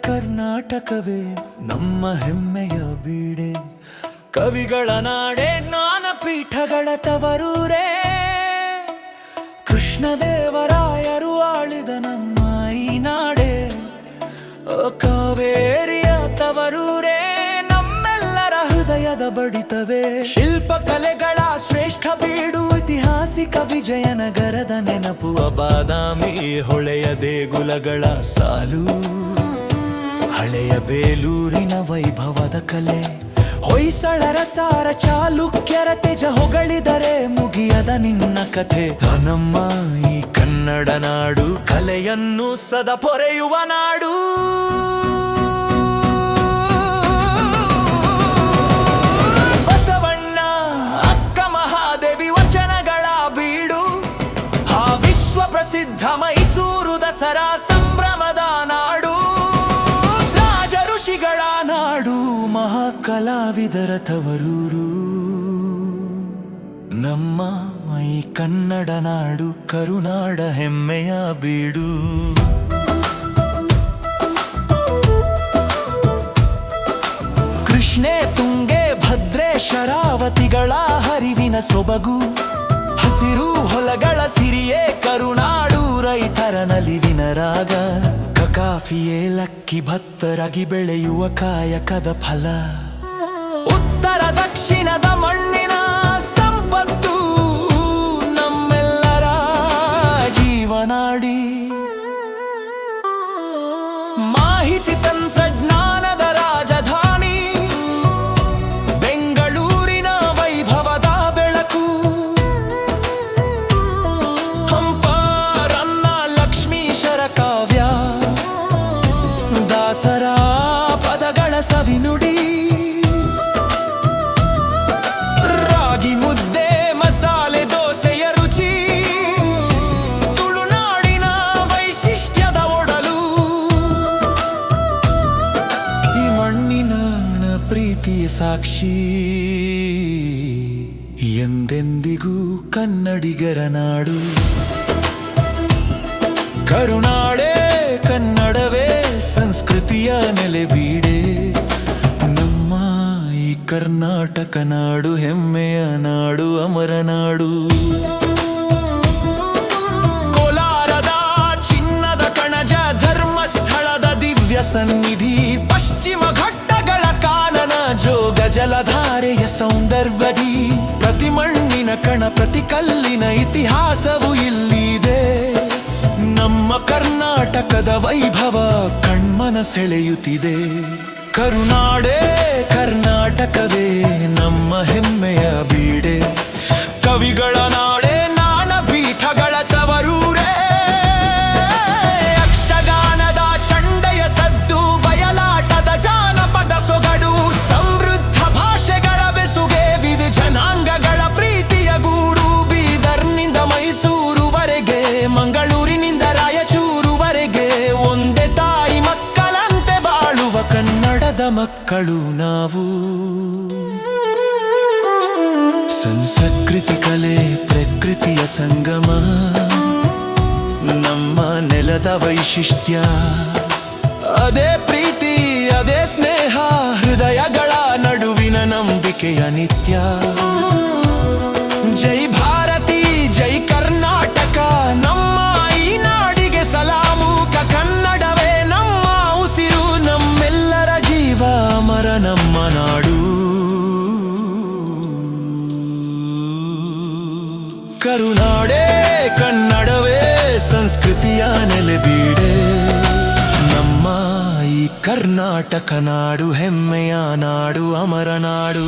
ಕರ್ನಾಟಕವೇ ನಮ್ಮ ಹೆಮ್ಮೆಯ ಬೀಡೆ. ಕವಿಗಳ ನಾಡೆ, ಜ್ಞಾನಪೀಠಗಳ ತವರೂರೇ. ಕೃಷ್ಣದೇವರಾಯರು ಆಳಿದ ನಮ್ಮ ಈ ನಾಡೆ. ಕಾವೇರಿಯ ತವರೂರೇ, ನಮ್ಮೆಲ್ಲರ ಹೃದಯದ ಬಡಿತವೇ. ಶಿಲ್ಪಕಲೆಗಳ ಐತಿಹಾಸಿಕ ವಿಜಯನಗರದ ನೆನಪು ಬಾದಾಮಿ ಹೊಳೆಯ ದೇಗುಲಗಳ ಸಾಲು, ಹಳೆಯ ಬೇಲೂರಿನ ವೈಭವದ ಕಲೆ. ಹೊಯ್ಸಳರ ಸಾರ ಚಾಲುಕ್ಯರ ತೆಜ ಹೊಗಳಿದರೆ ಮುಗಿಯದ ನಿನ್ನ ಕಥೆ. ನಮ್ಮ ಈ ಕನ್ನಡ ನಾಡು ಕಲೆಯನ್ನು ಸದ ಪೊರೆಯುವ ನಾಡು. ಮಹಾಕಲಾವಿದರ ತವರೂರು ನಮ್ಮ ಮೈ ಕನ್ನಡ ನಾಡು ಕರುನಾಡ ಹೆಮ್ಮೆಯ ಬೀಡು. ಕೃಷ್ಣೆ ತುಂಗೆ ಭದ್ರೆ ಶರಾವತಿಗಳ ಹರಿವಿನ ಸೊಬಗು. ಹಸಿರು ಹೊಲಗಳ ಸಿರಿಯೇ ಕರುನಾಡು ರೈತರ ನಲಿವಿನ ರಾಗ. ಕಾಫಿಯೇ ಲಕ್ಕಿ ಭತ್ತರಾಗಿ ಬೆಳೆಯುವ ಕಾಯಕದ ಫಲ. ಉತ್ತರ ದಕ್ಷಿಣದ ಮಣ್ಣಿನ ಸಂಪತ್ತು ನಮ್ಮೆಲ್ಲರ ಜೀವನಾಡಿ. ಮಾಹಿತಿ ತಂತ್ರಜ್ಞಾನದ ರಾಜಧಾನಿ, ಬೆಂಗಳೂರಿನ ವೈಭವದ ಬೆಳಕು. ಹಂಪಾರನ್ನ ಲಕ್ಷ್ಮೀಶರ ಕಾವ್ಯ ದಾಸರ ಪದಗಳ ಸವಿನುಡಿ. ಸಾಕ್ಷಿ ಎಂದೆಂದಿಗೂ ಕನ್ನಡಿಗರ ನಾಡು. ಕರುನಾಡೆ ಕನ್ನಡವೇ ಸಂಸ್ಕೃತಿಯ ನೆಲೆಬೀಡೆ ನಮ್ಮ ಈ ಕರ್ನಾಟಕ ನಾಡು ಹೆಮ್ಮೆಯ ನಾಡು, ಅಮರ ನಾಡು. ಕೋಲಾರದ ಚಿನ್ನದ ಕಣಜ ಧರ್ಮಸ್ಥಳದ ದಿವ್ಯ ಸನ್ನಿಧಿ, ಪಶ್ಚಿಮ ಘಟ್ಟಗಳ ಕಾನನ ಜೋಗ ಜಲಧಾರೆಯ ಸೌಂದರ್ವಡಿ ಪ್ರತಿ ಮಣ್ಣಿನ ಕಣ, ಪ್ರತಿ ಕಲ್ಲಿನ ಇತಿಹಾಸವು ಇಲ್ಲಿದೆ. ನಮ್ಮ ಕರ್ನಾಟಕದ ವೈಭವ ಕಣ್ಮನ ಸೆಳೆಯುತ್ತಿದೆ. ಕರುನಾಡೇ ಕರ್ನಾಟಕವೇ. ಮಕ್ಕಳು ನಾವು. ಸಂಸ್ಕೃತಿ ಕಲೆ, ಪ್ರಕೃತಿಯ ಸಂಗಮ. ನಮ್ಮ ನೆಲದ ವೈಶಿಷ್ಟ್ಯ. ಅದೇ ಪ್ರೀತಿ, ಅದೇ ಸ್ನೇಹ, ಹೃದಯಗಳ ನಡುವಿನ ನಂಬಿಕೆಯ ನಿತ್ಯ. ಜೈ ಭಾರತಿ, ಜೈ ಕರ್ನಾಟಕ, ನಮ್ಮ ಕರುನಾಡೆ ಕನ್ನಡವೇ ಸಂಸ್ಕೃತಿಯ ನೆಲೆಬೀಡೆ. ನಮ್ಮ ಈ ಕರ್ನಾಟಕ ನಾಡು ಹೆಮ್ಮೆಯ ನಾಡು ಅಮರ ನಾಡು.